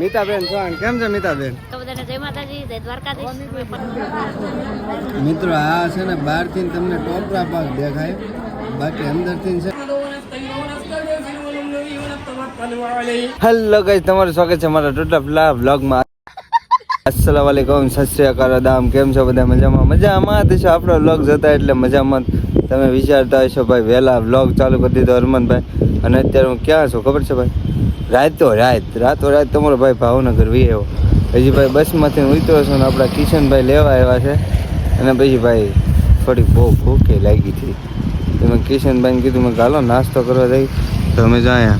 મીતાબેન ચૌહાણ કેમ છે મીતાબેન? તો મિત્રો આ છે ને બહારથી તમને ટોપરા પાક દેખાય. બાકી અંદરથી છે. હેલો ગાઈસ તમારું સ્વાગત છે મારા ટોટલા વ્લોગમાં અસલામ વાલેકુમ સત શ્રી અકાલ કેમ છો બધા? મજામાં? મજામાં થશો આપણો વ્લોગ જતા એટલે મજામાં તમે વિચારતા હશો, ભાઈ, વહેલા બ્લોગ ચાલુ કરી દીધો હરમનભાઈ. અને અત્યારે હું ક્યાં છું, ખબર છે ભાઈ? રાતો રાત રાતો રાત તમારો ભાઈ ભાવનગર વી આવ્યો હજી ભાઈ બસમાંથી ઉતરો છું ને આપણા કિશનભાઈ લેવા આવ્યા છે. અને પછી ભાઈ થોડીક બહુ ભૂખે લાગી હતી. તમે કિશનભાઈને કીધું, મેં ગાલો નાસ્તો કરવા જઈ તો અમે જો અહીંયા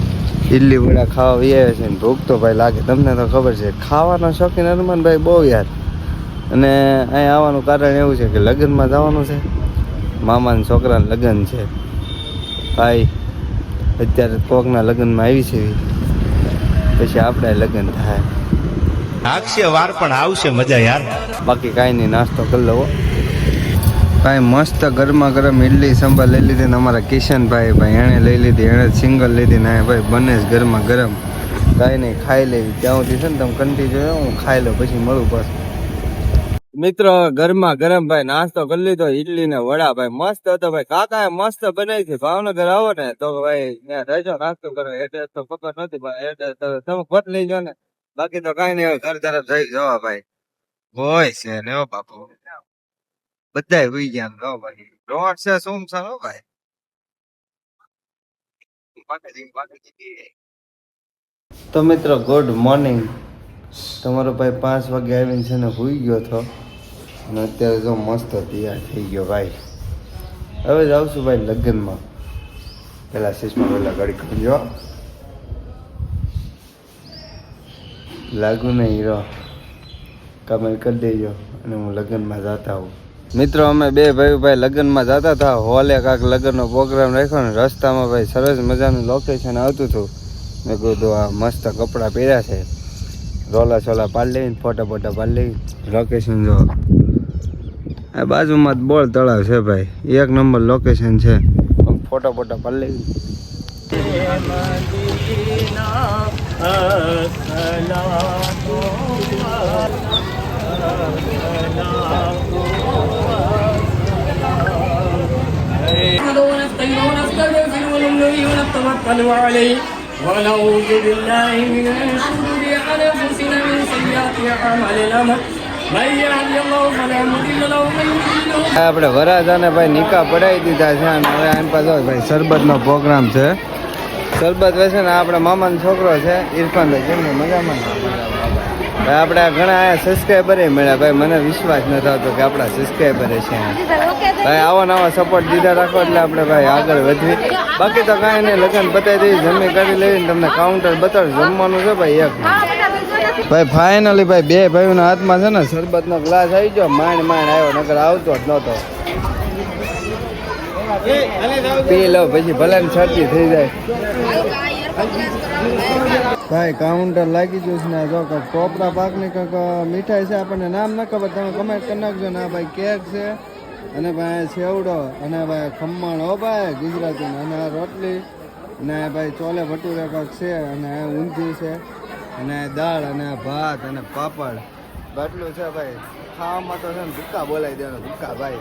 ઇડલી વડા ખાવા વી આવ્યા છે ને ભૂખ તો ભાઈ લાગે. તમને તો ખબર છે, ખાવાના શોખીન હરમનભાઈ બહુ યાર. અને અહીં આવવાનું કારણ એવું છે કે લગ્નમાં જવાનું છે. મામાના છોકરાના લગ્ન છે. ભાઈ અત્યારે કોકના લગ્નમાં આવી છે. પછી આપણે લગ્ન થાય. આગશે વાર પણ આવશે મજા યાર. બાકી કાંઈ નહીં નાસ્તો કરી લેવો ભાઈ મસ્ત ગરમા ગરમ ઇડલી સંભાર લઈ લીધી ને અમારા કિશનભાઈ ભાઈ એણે લઈ લીધી એણે સિંગલ લીધી ને ભાઈ બને જ ગરમા ગરમ. કાંઈ નહીં ખાઈ લેવી. ત્યાં સુધી છે ને તમે કંટી જોયો હું ખાઈ લઉં પછી મળું પાછું. મિત્રો ગરમા ગરમ ભાઈ નાસ્તો કરી લીધો ઇડલી ને વડા ભાઈ મસ્ત હતો ભાઈ. કાકા મસ્ત બનાવી છે. ભાવનગર આવો ને તો ભાઈ રહેજો, નાસ્તો કરો. એટલે તો ખબર નથી તમે પત લઈ જાઓ ને. બાકી તો કઈ નહીં ઘર તરફ જઈ જવા ભાઈ. હોય છે ને ઓ બાપુ. બધાય હોઈ ગયા ને ભાઈ. રોડ છે, શું છે હો ભાઈ? તો મિત્રો ગુડ મોર્નિંગ તમારો ભાઈ પાંચ વાગે આવીને છે ને હોઈ ગયો હતો. અને અત્યારે જો મસ્ત તૈયાર થઈ ગયો ભાઈ. હવે જાઉં છું ભાઈ લગ્નમાં. પેલા શીશમાં પેલા ઘડી ખંજો લાગુ નહીં હીરો કમેન્ટ કરી દેજો અને હું લગ્નમાં જતા હોઉં. મિત્રો, અમે બે ભાઈ ભાઈ લગ્નમાં જતા હતા. હોલે કાંક લગ્નનો પ્રોગ્રામ રાખ્યો ને રસ્તામાં ભાઈ સરસ મજાનું લોકેશન આવતું હતું. મેં કીધું આ મસ્ત કપડાં પહેર્યા છે. રોલા છોલા પાડી લઈને, ફોટા ફોટા પાડી લઈ લોકેશન જો આ બાજુમાં જ બોળ તળાવ છે ભાઈ એક નંબર લોકેશન છે ફોટા ફોટા પાડી લઈ نحمده ونستعينه ونستغفره ونؤمن ونتوكل عليه ونعوذ بالله من شرور انفسنا من سيئات اعمالنا આપણે વરાજાને ભાઈ નિકા પડાવી દીધા છે અને હવે એમ પાછો ભાઈ શરબતનો પ્રોગ્રામ છે. શરબત વેસે ને આપણા મામાનો છોકરો છે ઇરફાનભાઈ કેમને મજામાં? ભાઈ આપણે ઘણા અહીંયા સબસ્ક્રાઈબરે મળ્યા. ભાઈ, મને વિશ્વાસ ન થતો કે આપણા સબસ્ક્રાઈબરે છે. ભાઈ, આવો નવા સપોર્ટ દીધા રાખો એટલે આપણે ભાઈ આગળ વધવી બાકી તો કાંઈ નહીં, લગ્ન બતાવી દઈએ, જમી કાઢી લઈને તમને કાઉન્ટર બતાવું જમવાનું છે ભાઈ, એક. ભાઈ ફાઇનલી ભાઈ, બે ભાઈઓના હાથમાં છે ને શરબતનો ગ્લાસ આવી ગયો. માંડ માંડ આવ્યો નગર આવતો જ નહોતો. પી લો, પછી ભલે ને શરદી થઈ જાય. ભાઈ કાઉન્ટર લાગી ગયું છે ને જો કે ટોપરા પાકની કંઈક મીઠાઈ છે, આપણને નામ ન ખબર, તમે કમેન્ટ કરી નાખજો ને ભાઈ કેક છે. અને ભાઈ સેવડો, અને ભાઈ ખમણ, હો ભાઈ ગુજરાતી અને આ રોટલી અને ભાઈ, ચોલે ભટુરે કંઈક છે, અને ઊંધિયું છે. અને દાળ અને ભાત અને પાપડ. બાટલું છે ભાઈ. ખાવામાં તો છે ને ભૂક્કા બોલાવી દેવાનો ભૂક્કા ભાઈ.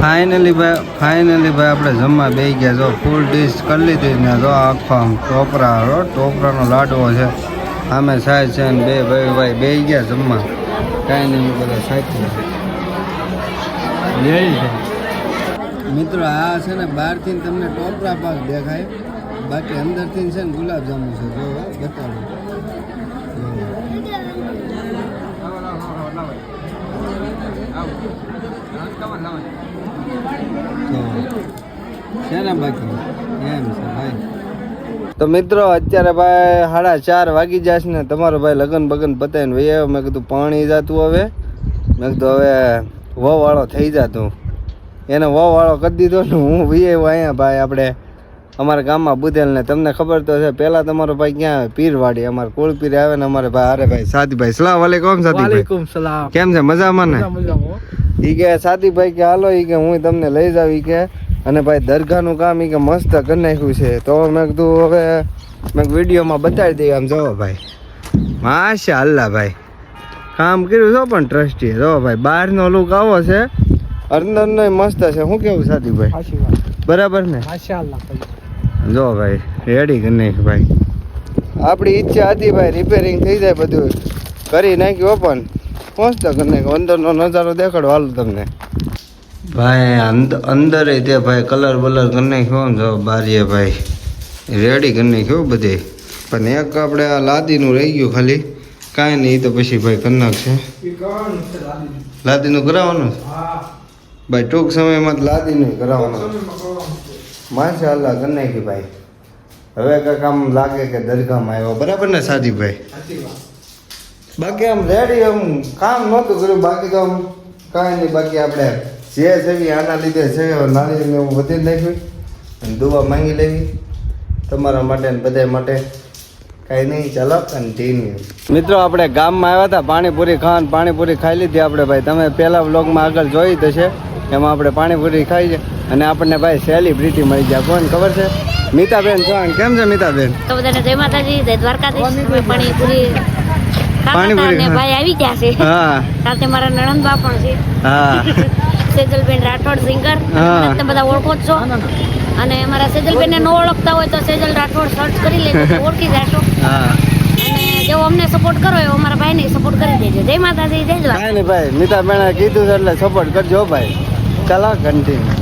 ફાઇનલી ભાઈ ફાઇનલી ભાઈ આપણે જમવા બેસી ગયા જો ફૂલ ડીશ કરી લીધી ને જો આખો આમ ટોપરા ટોપરાનો લાડવો છે. આમે સાહેબ છે ને બે ભાઈ ભાઈ બેસી ગયા જમવા. કાંઈ નહીં બધા સાચી મિત્રો આ છે ને બહારથી તમને ટોપરા પાક દેખાય. બાકી અંદરથી છે ને ગુલાબજાંબુ છે જો બતાવું છે ને બાકી એમ છે ભાઈ તો મિત્રો અત્યારે ભાઈ સાડા ચાર વાગી જશે ને તમારો ભાઈ લગન બગન પતાવીને ભાઈ આવ્યો. મેં કીધું પાણી જતું હવે. મેં કીધું હવે વવાળો થઈ જતું. એને વવાળો કરી દીધો ને હું ભાઈ આવ્યો અહીંયા ભાઈ આપણે અમારા ગામમાં બુધેલ ને તમને ખબર તો છે પહેલાં તમારો ભાઈ ક્યાં આવે? પીરવાડી. અમારે કોળપીર આવે ને અમારે ભાઈ અરે ભાઈ સાદી ભાઈ સલામ વાલેકુમ સાદી કેમ છે? મજામાં ને? ઈ કે સાદીભાઈ કે હાલો ઈ કે હું તમને લઈ જાવ ઈ કે. અને ભાઈ દરગાહનું કામ ઈ કે મસ્ત કરી નાખ્યું છે. તો મેં કીધું હવે મેં વિડીયોમાં બતાવી દઈએ. આમ જવો ભાઈ. માશા અલ્લાહ ભાઈ. કામ કર્યું છો પણ ટ્રસ્ટી જો ભાઈ બહારનો લુક આવો છે. અંદરનો મસ્ત છે. શું કેવું સાદીભાઈ? બરાબર ને? જો ભાઈ. રેડી કરી નાખ ભાઈ. આપણી ઈચ્છા હતી ભાઈ રિપેરિંગ થઈ જાય બધું. કરી નાખ્યું પણ. મસ્ત કરી અંદરનો નજારો દેખાડો હાલ તમને. ભાઈ અંદર તે ભાઈ કલર બલર કરી નાખ્યો ને જો બારીએ ભાઈ રેડી કરી નાખ્યો બધે. પણ એક આપણે આ લાદીનું રહી ગયું ખાલી. કાંઈ નહીં, તો પછી ભાઈ કરી નાખશે. લાદીનું કરાવવાનું? ભાઈ ટૂંક સમયમાં લાદીનું કરાવવાનું. માશા અલ્લાહ કરી નાખી ભાઈ. હવે કાંઈક આમ લાગે કે દરગાહમાં આવ્યો. બરાબર ને સાદીભાઈ બાકી આમ રેડી આમ કામ નહોતું કર્યું. બાકી તો આમ કાંઈ નહીં, બાકી આપણે જે જેવી આના લીધે છે નાની એવું વધી નાખ્યું અને દુવા માંગી લેવી. તમારા માટે ને બધા માટે કાંઈ નહીં, ચાલો અને કન્ટિન્યુ મિત્રો, આપણે ગામમાં આવ્યા હતા, પાણીપુરી ખાવાનું, પાણીપુરી ખાઈ લીધી આપણે ભાઈ. તમે પહેલા વ્લોગમાં આગળ જોઈ જ હશે, એમાં આપણે પાણીપુરી ખાઈ છે. અને આપણને ભાઈ સેલિબ્રિટી મળી ગયા. કોણ ખબર છે? મીતાબેન ચૌહાણ કેમ છે મીતાબેન? તો બધાને જય માતાજી, જય દ્વારકાધીશ. પાણીપુરી પાણીપુરી ભાઈ આવી ગયા છે. હા. સાથે મારા નણંદબા પણ છે. હા. સેજલબેન રાઠોડ સિંગર તમે બધા ઓળખો જ છો. અને મારા સેજલબેન ને ન ઓળખતા હોય તો સેજલ રાઠોડ સર્ચ કરી લેજો તો ઓળખી જશો. હા. અને જેવો અમને સપોર્ટ કરો એવો અમારા ભાઈ ને સપોર્ટ કરી દેજો. જય માતાજી જય જવા ભાઈ નહીં બેણા કીધું એટલે સપોર્ટ કરજો ભાઈ. ચાલો કન્ટિન્યુ